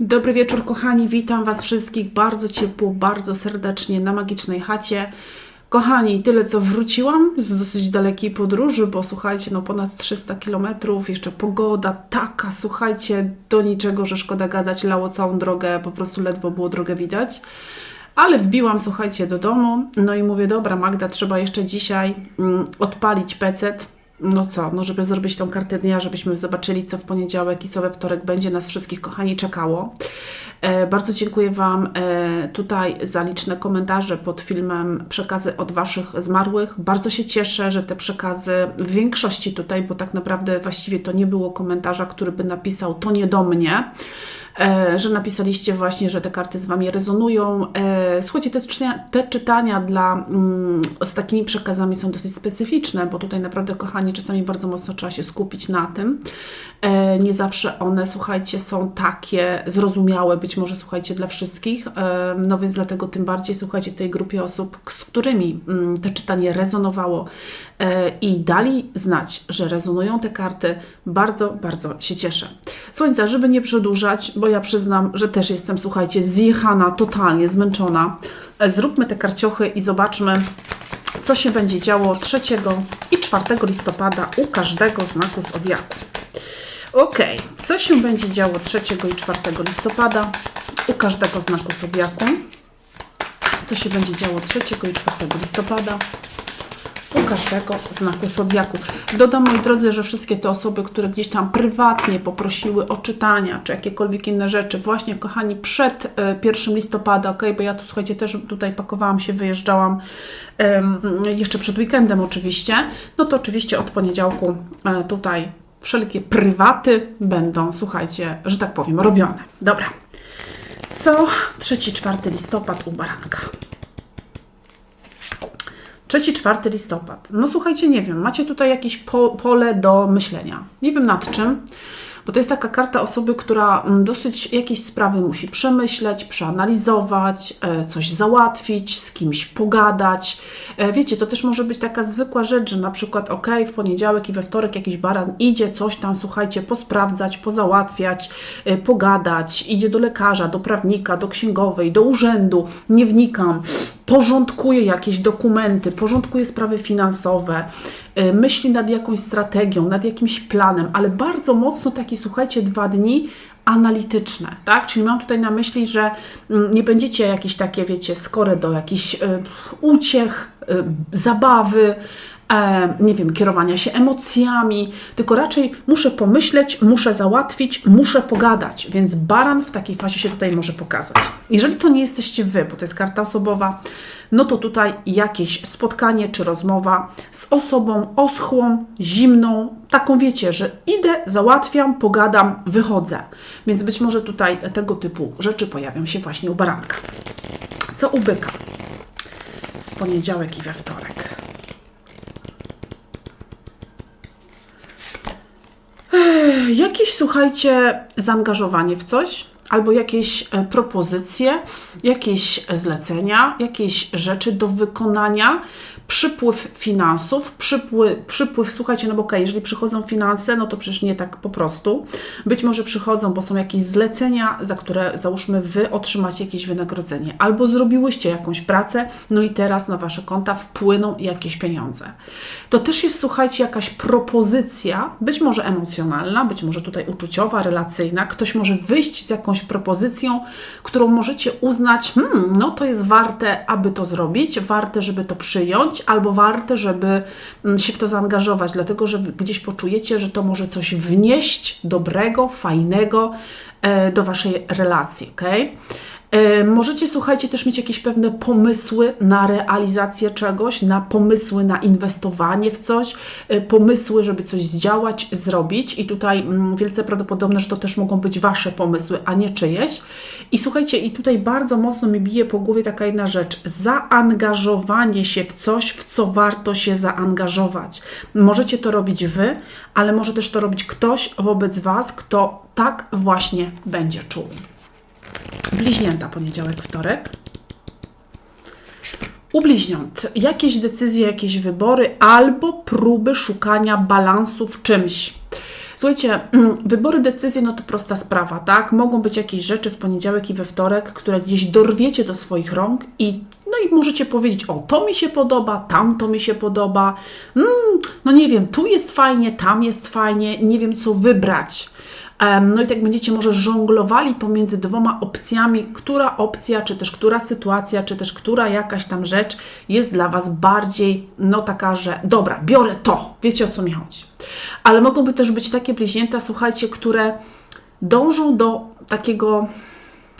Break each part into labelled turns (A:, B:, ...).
A: Dobry wieczór, kochani. Witam Was wszystkich bardzo ciepło, bardzo serdecznie na magicznej chacie. Kochani, tyle co wróciłam z dosyć dalekiej podróży, bo słuchajcie, no ponad 300 km, jeszcze pogoda taka, słuchajcie, do niczego, że szkoda gadać, lało całą drogę, po prostu ledwo było drogę widać. Ale wbiłam, słuchajcie, do domu, no i mówię, dobra Magda, trzeba jeszcze dzisiaj mm, odpalić pecet, no co, no żeby zrobić tą kartę dnia, żebyśmy zobaczyli, co w poniedziałek i co we wtorek będzie nas wszystkich, kochani, czekało. E, bardzo dziękuję Wam e, tutaj za liczne komentarze pod filmem, przekazy od Waszych zmarłych. Bardzo się cieszę, że te przekazy w większości tutaj, bo tak naprawdę właściwie to nie było komentarza, który by napisał to nie do mnie. E, że napisaliście właśnie, że te karty z Wami rezonują. E, słuchajcie, te, te czytania dla, mm, z takimi przekazami są dosyć specyficzne, bo tutaj naprawdę, kochani, czasami bardzo mocno trzeba się skupić na tym. E, nie zawsze one, słuchajcie, są takie zrozumiałe, być może, słuchajcie, dla wszystkich. No więc dlatego tym bardziej, słuchajcie, tej grupie osób, z którymi mm, te czytanie rezonowało i dali znać, że rezonują te karty, bardzo, bardzo się cieszę. Słońca, żeby nie przedłużać, bo bo ja przyznam, że też jestem, słuchajcie, zjechana, totalnie zmęczona. E, zróbmy te karciochy i zobaczmy, co się będzie działo 3 i 4 listopada u każdego znaku zodiaku. Ok, co się będzie działo 3 i 4 listopada u każdego znaku zodiaku? Co się będzie działo 3 i 4 listopada u każdego znaku zodiaku. Dodam, moi drodzy, że wszystkie te osoby, które gdzieś tam prywatnie poprosiły o czytania, czy jakiekolwiek inne rzeczy, właśnie, kochani, przed 1 e, listopada, ok, bo ja tu, słuchajcie, też tutaj pakowałam się, wyjeżdżałam jeszcze przed weekendem oczywiście, no to oczywiście od poniedziałku e, tutaj wszelkie prywaty będą, słuchajcie, że tak powiem, robione. Dobra. Co 3-4 listopad u baranka? 3-4 listopad. No słuchajcie, nie wiem, macie tutaj jakieś po, pole do myślenia. Nie wiem nad czym bo to jest taka karta osoby, która mm, dosyć jakieś sprawy musi przemyśleć, przeanalizować, e, coś załatwić, z kimś pogadać. E, wiecie, to też może być taka zwykła rzecz, że na przykład, ok, w poniedziałek i we wtorek jakiś baran idzie coś tam, słuchajcie, posprawdzać, pozałatwiać, e, pogadać, idzie do lekarza, do prawnika, do księgowej, do urzędu, nie wnikam, porządkuje jakieś dokumenty, porządkuje sprawy finansowe, myśli nad jakąś strategią, nad jakimś planem, ale bardzo mocno takie, słuchajcie, dwa dni analityczne, tak? Czyli mam tutaj na myśli, że mm, nie będziecie jakieś takie, wiecie, skore do jakichś y, uciech, y, zabawy, e, nie wiem, kierowania się emocjami, tylko raczej muszę pomyśleć, muszę załatwić, muszę pogadać, więc baran w takiej fazie się tutaj może pokazać. Jeżeli to nie jesteście wy, bo to jest karta osobowa, no to tutaj jakieś spotkanie czy rozmowa z osobą oschłą, zimną, taką wiecie, że idę, załatwiam, pogadam, wychodzę. Więc być może tutaj tego typu rzeczy pojawią się właśnie u baranka. Co u byka? W poniedziałek i we wtorek. Jakieś, słuchajcie, zaangażowanie w coś, albo jakieś e, propozycje, jakieś zlecenia, jakieś rzeczy do wykonania, przypływ finansów, przypływ, przypływ słuchajcie, no bo okay, jeżeli przychodzą finanse, no to przecież nie tak po prostu. Być może przychodzą, bo są jakieś zlecenia, za które załóżmy Wy otrzymacie jakieś wynagrodzenie, albo zrobiłyście jakąś pracę, no i teraz na Wasze konta wpłyną jakieś pieniądze. To też jest, słuchajcie, jakaś propozycja, być może emocjonalna, być może tutaj uczuciowa, relacyjna. Ktoś może wyjść z jakąś propozycją, którą możecie uznać, hmm, no to jest warte, aby to zrobić, warte, żeby to przyjąć, albo warte, żeby mm, się w to zaangażować, dlatego że gdzieś poczujecie, że to może coś wnieść dobrego, fajnego e, do Waszej relacji, ok? E, możecie, słuchajcie, też mieć jakieś pewne pomysły na realizację czegoś, na pomysły na inwestowanie w coś, e, pomysły, żeby coś zdziałać, zrobić. I tutaj mm, wielce prawdopodobne, że to też mogą być Wasze pomysły, a nie czyjeś. I słuchajcie, i tutaj bardzo mocno mi bije po głowie taka jedna rzecz: zaangażowanie się w coś, w co warto się zaangażować. Możecie to robić Wy, ale może też to robić ktoś wobec Was, kto tak właśnie będzie czuł. Bliźnięta poniedziałek, wtorek. U bliźniąt jakieś decyzje, jakieś wybory albo próby szukania balansu w czymś. Słuchajcie, mm, wybory decyzji no to prosta sprawa, tak? Mogą być jakieś rzeczy w poniedziałek i we wtorek, które gdzieś dorwiecie do swoich rąk i no i możecie powiedzieć, o to mi się podoba, tam to mi się podoba, mm, no nie wiem, tu jest fajnie, tam jest fajnie, nie wiem co wybrać. No i tak będziecie może żonglowali pomiędzy dwoma opcjami, która opcja, czy też która sytuacja, czy też która jakaś tam rzecz jest dla Was bardziej, no taka, że dobra, biorę to, wiecie o co mi chodzi. Ale mogą by też być takie bliźnięta, słuchajcie, które dążą do takiego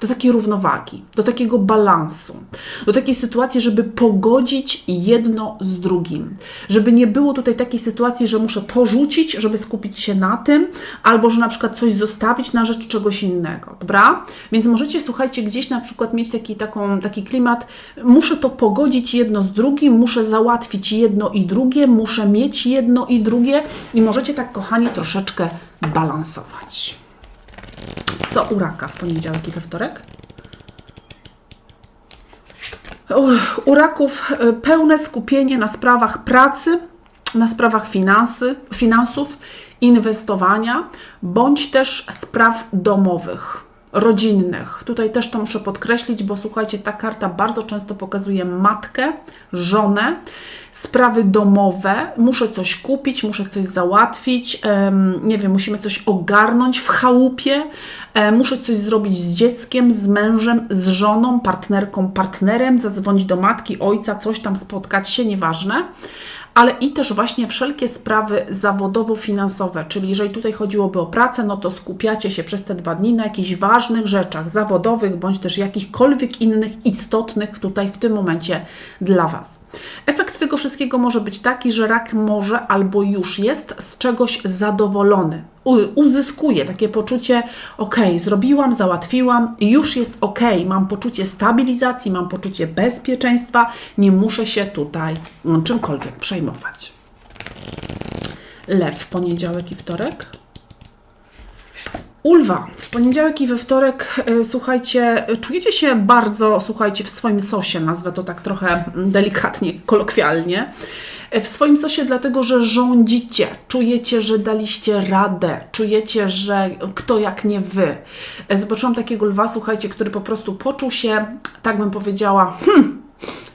A: do takiej równowagi, do takiego balansu, do takiej sytuacji, żeby pogodzić jedno z drugim. Żeby nie było tutaj takiej sytuacji, że muszę to rzucić, żeby skupić się na tym, albo że na przykład coś zostawić na rzecz czegoś innego, dobra? Więc możecie, słuchajcie, gdzieś na przykład mieć taki, taką, taki klimat, muszę to pogodzić jedno z drugim, muszę załatwić jedno i drugie, muszę mieć jedno i drugie i możecie tak, kochani, troszeczkę balansować. Co u raka w poniedziałek i we wtorek? U raków e, pełne skupienie na sprawach pracy, na sprawach finansy, finansów, inwestowania, bądź też spraw domowych rodzinnych. Tutaj też to muszę podkreślić, bo słuchajcie, ta karta bardzo często pokazuje matkę, żonę, sprawy domowe. Muszę coś kupić, muszę coś załatwić, nie wiem, musimy coś ogarnąć w chałupie, e, muszę coś zrobić z dzieckiem, z mężem, z żoną, partnerką, partnerem, zadzwonić do matki, ojca, coś tam spotkać się, nieważne ale i też właśnie wszelkie sprawy zawodowo-finansowe, czyli jeżeli tutaj chodziłoby o pracę, no to skupiacie się przez te dwa dni na jakichś ważnych rzeczach zawodowych, bądź też jakichkolwiek innych istotnych tutaj w tym momencie dla Was. Efekt tego wszystkiego może być taki, że rak może albo już jest z czegoś zadowolony. Uzyskuje takie poczucie, ok, zrobiłam, załatwiłam, już jest ok, mam poczucie stabilizacji, mam poczucie bezpieczeństwa, nie muszę się tutaj no, czymkolwiek przejmować. Lew poniedziałek i wtorek. Ulwa. W poniedziałek i we wtorek, e, słuchajcie, czujecie się bardzo, słuchajcie, w swoim sosie, nazwę to tak trochę delikatnie, kolokwialnie. W swoim sosie, dlatego że rządzicie, czujecie, że daliście radę, czujecie, że kto jak nie wy. E, zobaczyłam takiego lwa, słuchajcie, który po prostu poczuł się, tak bym powiedziała, hmm,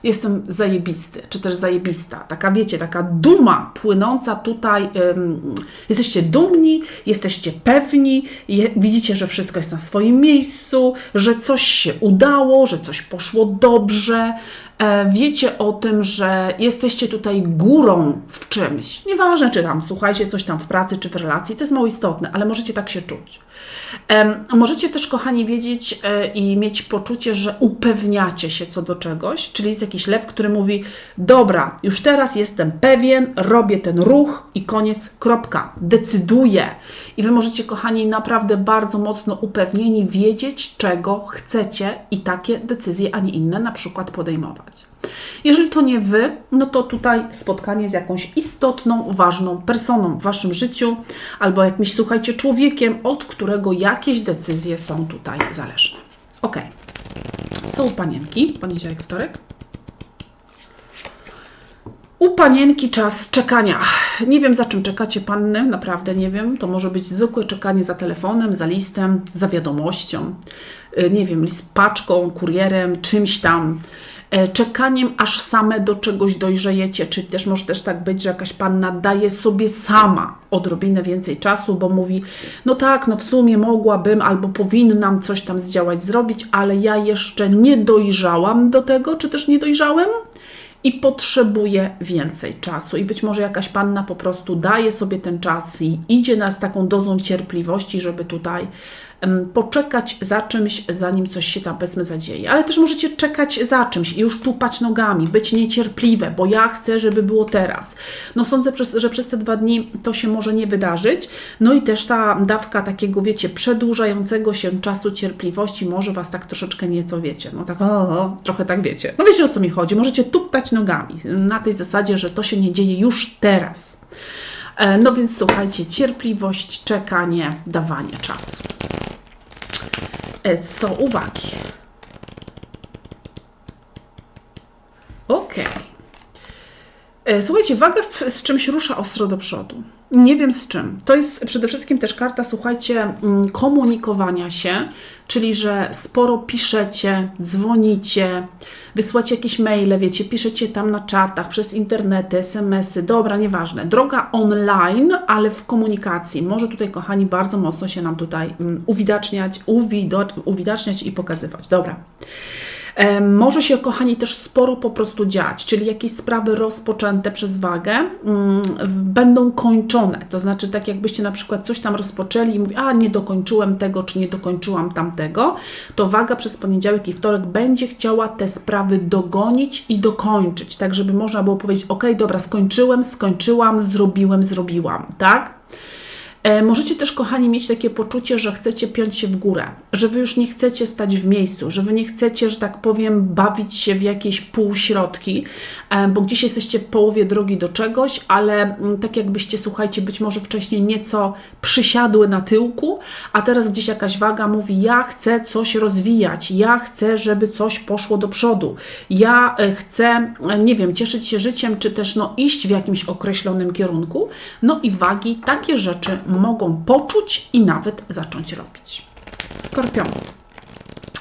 A: jestem zajebisty, czy też zajebista. Taka, wiecie, taka duma płynąca tutaj. Ym, jesteście dumni, jesteście pewni, je, widzicie, że wszystko jest na swoim miejscu, że coś się udało, że coś poszło dobrze. E, wiecie o tym, że jesteście tutaj górą w czymś. Nieważne, czy tam słuchajcie coś tam w pracy, czy w relacji, to jest mało istotne, ale możecie tak się czuć. Możecie też, kochani, wiedzieć e, i mieć poczucie, że upewniacie się co do czegoś, czyli jest jakiś lew, który mówi: Dobra, już teraz jestem pewien, robię ten ruch i koniec, kropka, decyduję. I wy możecie, kochani, naprawdę bardzo mocno upewnieni wiedzieć, czego chcecie i takie decyzje, a nie inne na przykład podejmować. Jeżeli to nie Wy, no to tutaj spotkanie z jakąś istotną, ważną personą w Waszym życiu albo jakimś, słuchajcie, człowiekiem, od którego jakieś decyzje są tutaj zależne. Ok. Co u panienki? Poniedziałek, wtorek. U panienki czas czekania. Nie wiem, za czym czekacie panny, naprawdę nie wiem. To może być zwykłe czekanie za telefonem, za listem, za wiadomością, y, nie wiem, list paczką, kurierem, czymś tam. E, czekaniem, aż same do czegoś dojrzejecie, czy też może też tak być, że jakaś panna daje sobie sama odrobinę więcej czasu, bo mówi, no tak, no w sumie mogłabym albo powinnam coś tam zdziałać, zrobić, ale ja jeszcze nie dojrzałam do tego, czy też nie dojrzałem i potrzebuje więcej czasu. I być może jakaś panna po prostu daje sobie ten czas i idzie nas taką dozą cierpliwości, żeby tutaj poczekać za czymś, zanim coś się tam powiedzmy zadzieje. Ale też możecie czekać za czymś i już tupać nogami, być niecierpliwe, bo ja chcę, żeby było teraz. No sądzę, że przez te dwa dni to się może nie wydarzyć. No i też ta dawka takiego, wiecie, przedłużającego się czasu cierpliwości może Was tak troszeczkę nieco, wiecie, no tak, o, o, trochę tak wiecie. No wiecie o co mi chodzi. Możecie tuptać nogami na tej zasadzie, że to się nie dzieje już teraz. E, no więc słuchajcie, cierpliwość, czekanie, dawanie czasu. E, co uwagi? Ok. E, słuchajcie, waga z czymś rusza ostro do przodu. Nie wiem z czym. To jest przede wszystkim też karta, słuchajcie, mm, komunikowania się, czyli że sporo piszecie, dzwonicie, wysyłacie jakieś maile, wiecie, piszecie tam na czatach, przez internety, smsy, dobra, nieważne. Droga online, ale w komunikacji. Może tutaj, kochani, bardzo mocno się nam tutaj mm, uwidaczniać, uwidaczniać i pokazywać. Dobra. Może się, kochani, też sporo po prostu dziać, czyli jakieś sprawy rozpoczęte przez wagę mm, będą kończone. To znaczy, tak jakbyście na przykład coś tam rozpoczęli i mówi, a nie dokończyłem tego, czy nie dokończyłam tamtego, to waga przez poniedziałek i wtorek będzie chciała te sprawy dogonić i dokończyć, tak żeby można było powiedzieć, ok, dobra, skończyłem, skończyłam, zrobiłem, zrobiłam, tak? E, możecie też, kochani, mieć takie poczucie, że chcecie piąć się w górę, że wy już nie chcecie stać w miejscu, że wy nie chcecie, że tak powiem, bawić się w jakieś półśrodki, e, bo gdzieś jesteście w połowie drogi do czegoś, ale mm, tak jakbyście, słuchajcie, być może wcześniej nieco przysiadły na tyłku, a teraz gdzieś jakaś waga mówi: Ja chcę coś rozwijać, ja chcę, żeby coś poszło do przodu, ja e, chcę, nie wiem, cieszyć się życiem, czy też no, iść w jakimś określonym kierunku. No i wagi takie rzeczy mogą poczuć i nawet zacząć robić. Skorpion.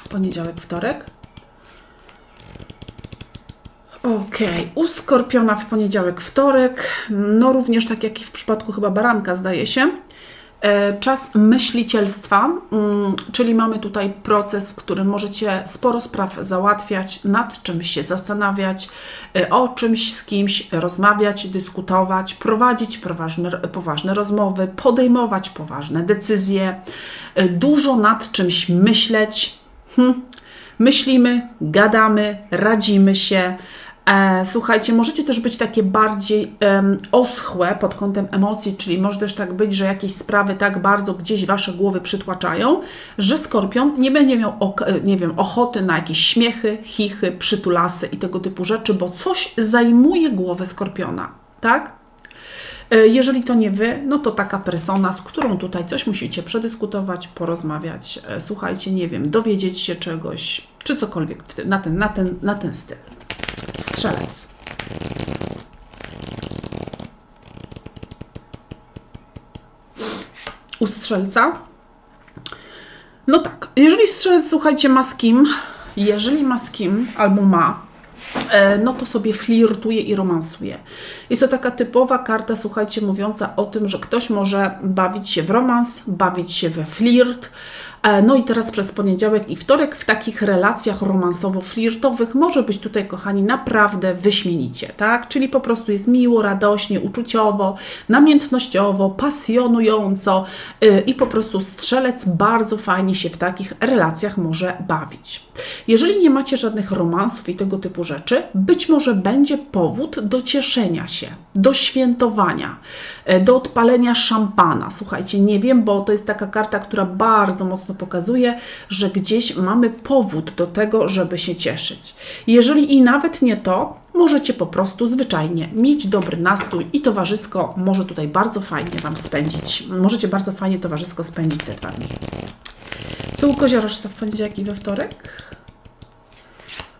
A: Poniedziałek, wtorek. Ok, u skorpiona w poniedziałek, wtorek, no również tak jak i w przypadku chyba baranka, zdaje się, czas myślicielstwa, mm, czyli mamy tutaj proces, w którym możecie sporo spraw załatwiać, nad czymś się zastanawiać, e, o czymś z kimś rozmawiać, dyskutować, prowadzić poważne, poważne rozmowy, podejmować poważne decyzje, e, dużo nad czymś myśleć. Hm. Myślimy, gadamy, radzimy się, E, słuchajcie, możecie też być takie bardziej um, oschłe pod kątem emocji, czyli może też tak być, że jakieś sprawy tak bardzo gdzieś wasze głowy przytłaczają, że skorpion nie będzie miał, e, nie wiem, ochoty na jakieś śmiechy, chichy, przytulasy i tego typu rzeczy, bo coś zajmuje głowę skorpiona, tak? E, jeżeli to nie wy, no to taka persona, z którą tutaj coś musicie przedyskutować, porozmawiać, słuchajcie, nie wiem, dowiedzieć się czegoś, czy cokolwiek na ten, na ten, na ten styl. Strzelec. U strzelca? No tak, jeżeli strzelec, słuchajcie, ma z kim, jeżeli ma z kim albo ma, e, no to sobie flirtuje i romansuje. Jest to taka typowa karta, słuchajcie, mówiąca o tym, że ktoś może bawić się w romans, bawić się we flirt, no i teraz przez poniedziałek i wtorek w takich relacjach romansowo-flirtowych może być tutaj, kochani, naprawdę wyśmienicie, tak? Czyli po prostu jest miło, radośnie, uczuciowo, namiętnościowo, pasjonująco yy, i po prostu strzelec bardzo fajnie się w takich relacjach może bawić. Jeżeli nie macie żadnych romansów i tego typu rzeczy, być może będzie powód do cieszenia się, do świętowania, yy, do odpalenia szampana. Słuchajcie, nie wiem, bo to jest taka karta, która bardzo mocno pokazuje, że gdzieś mamy powód do tego, żeby się cieszyć. Jeżeli i nawet nie to, możecie po prostu zwyczajnie mieć dobry nastrój i towarzysko może tutaj bardzo fajnie Wam spędzić. Możecie bardzo fajnie towarzysko spędzić te dwa dni. Co u koziorożca w poniedziałek i we wtorek?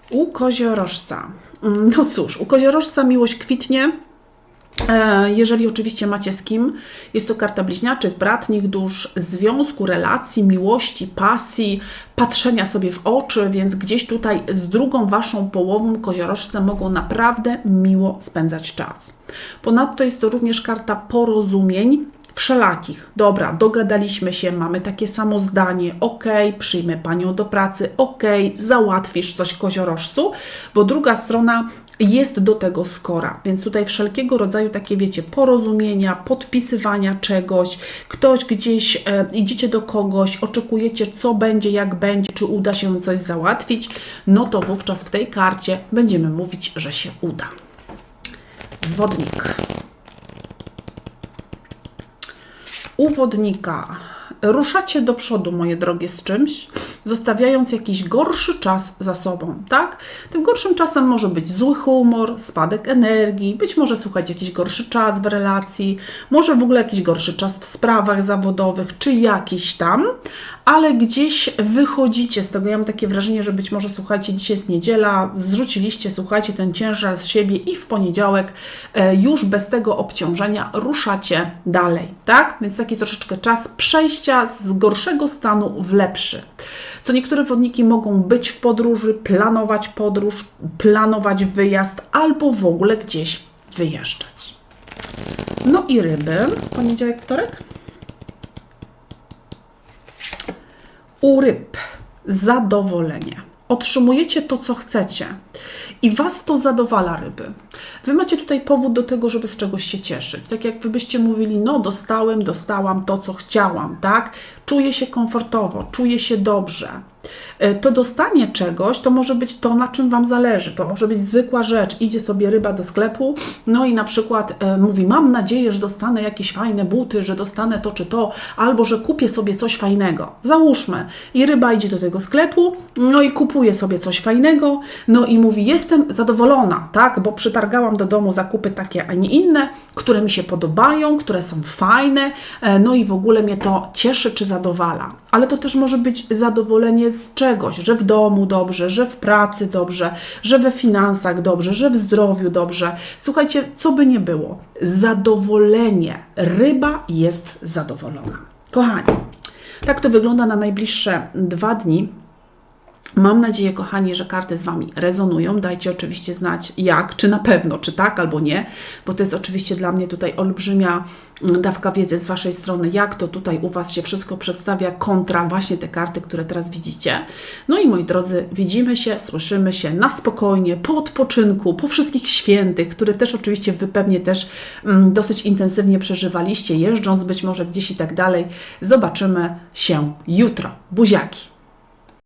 A: U koziorożca. Mm, no cóż, u koziorożca miłość kwitnie jeżeli oczywiście macie z kim, jest to karta bliźniaczych, bratnich dusz, związku, relacji, miłości, pasji, patrzenia sobie w oczy, więc gdzieś tutaj z drugą waszą połową koziorożce mogą naprawdę miło spędzać czas. Ponadto jest to również karta porozumień, wszelakich. Dobra, dogadaliśmy się, mamy takie samo zdanie, ok, przyjmę panią do pracy, ok, załatwisz coś koziorożcu, bo druga strona jest do tego skora. Więc tutaj wszelkiego rodzaju takie, wiecie, porozumienia, podpisywania czegoś, ktoś gdzieś, e, idziecie do kogoś, oczekujecie, co będzie, jak będzie, czy uda się coś załatwić, no to wówczas w tej karcie będziemy mówić, że się uda. Wodnik. U wodnika ruszacie do przodu, moje drogie, z czymś, zostawiając jakiś gorszy czas za sobą, tak? Tym gorszym czasem może być zły humor, spadek energii, być może słuchać jakiś gorszy czas w relacji, może w ogóle jakiś gorszy czas w sprawach zawodowych, czy jakiś tam, ale gdzieś wychodzicie z tego. Ja mam takie wrażenie, że być może słuchajcie, dzisiaj jest niedziela, zrzuciliście, słuchajcie, ten ciężar z siebie i w poniedziałek e, już bez tego obciążenia ruszacie dalej, tak? Więc taki troszeczkę czas przejścia z gorszego stanu w lepszy. Co niektóre wodniki mogą być w podróży, planować podróż, planować wyjazd albo w ogóle gdzieś wyjeżdżać. No i ryby, poniedziałek, wtorek? U ryb zadowolenie. Otrzymujecie to, co chcecie i Was to zadowala, ryby. Wy macie tutaj powód do tego, żeby z czegoś się cieszyć. Tak jak Wy byście mówili, no dostałem, dostałam to, co chciałam, tak? Czuję się komfortowo, czuję się dobrze. E, to dostanie czegoś to może być to, na czym Wam zależy. To może być zwykła rzecz. Idzie sobie ryba do sklepu, no i na przykład e, mówi: Mam nadzieję, że dostanę jakieś fajne buty, że dostanę to czy to, albo że kupię sobie coś fajnego. Załóżmy. I ryba idzie do tego sklepu, no i kupuje sobie coś fajnego, no i mówi: Jestem zadowolona, tak, bo przytargałam do domu zakupy takie, a nie inne, które mi się podobają, które są fajne, e, no i w ogóle mnie to cieszy czy zadowala. Ale to też może być zadowolenie z czegoś, że w domu dobrze, że w pracy dobrze, że we finansach dobrze, że w zdrowiu dobrze. Słuchajcie, co by nie było, zadowolenie. Ryba jest zadowolona. Kochani, tak to wygląda na najbliższe dwa dni. Mam nadzieję, kochani, że karty z Wami rezonują. Dajcie oczywiście znać jak, czy na pewno, czy tak albo nie, bo to jest oczywiście dla mnie tutaj olbrzymia mm, dawka wiedzy z Waszej strony, jak to tutaj u Was się wszystko przedstawia kontra właśnie te karty, które teraz widzicie. No i moi drodzy, widzimy się, słyszymy się na spokojnie, po odpoczynku, po wszystkich świętych, które też oczywiście Wy pewnie też mm, dosyć intensywnie przeżywaliście, jeżdżąc być może gdzieś i tak dalej. Zobaczymy się jutro. Buziaki!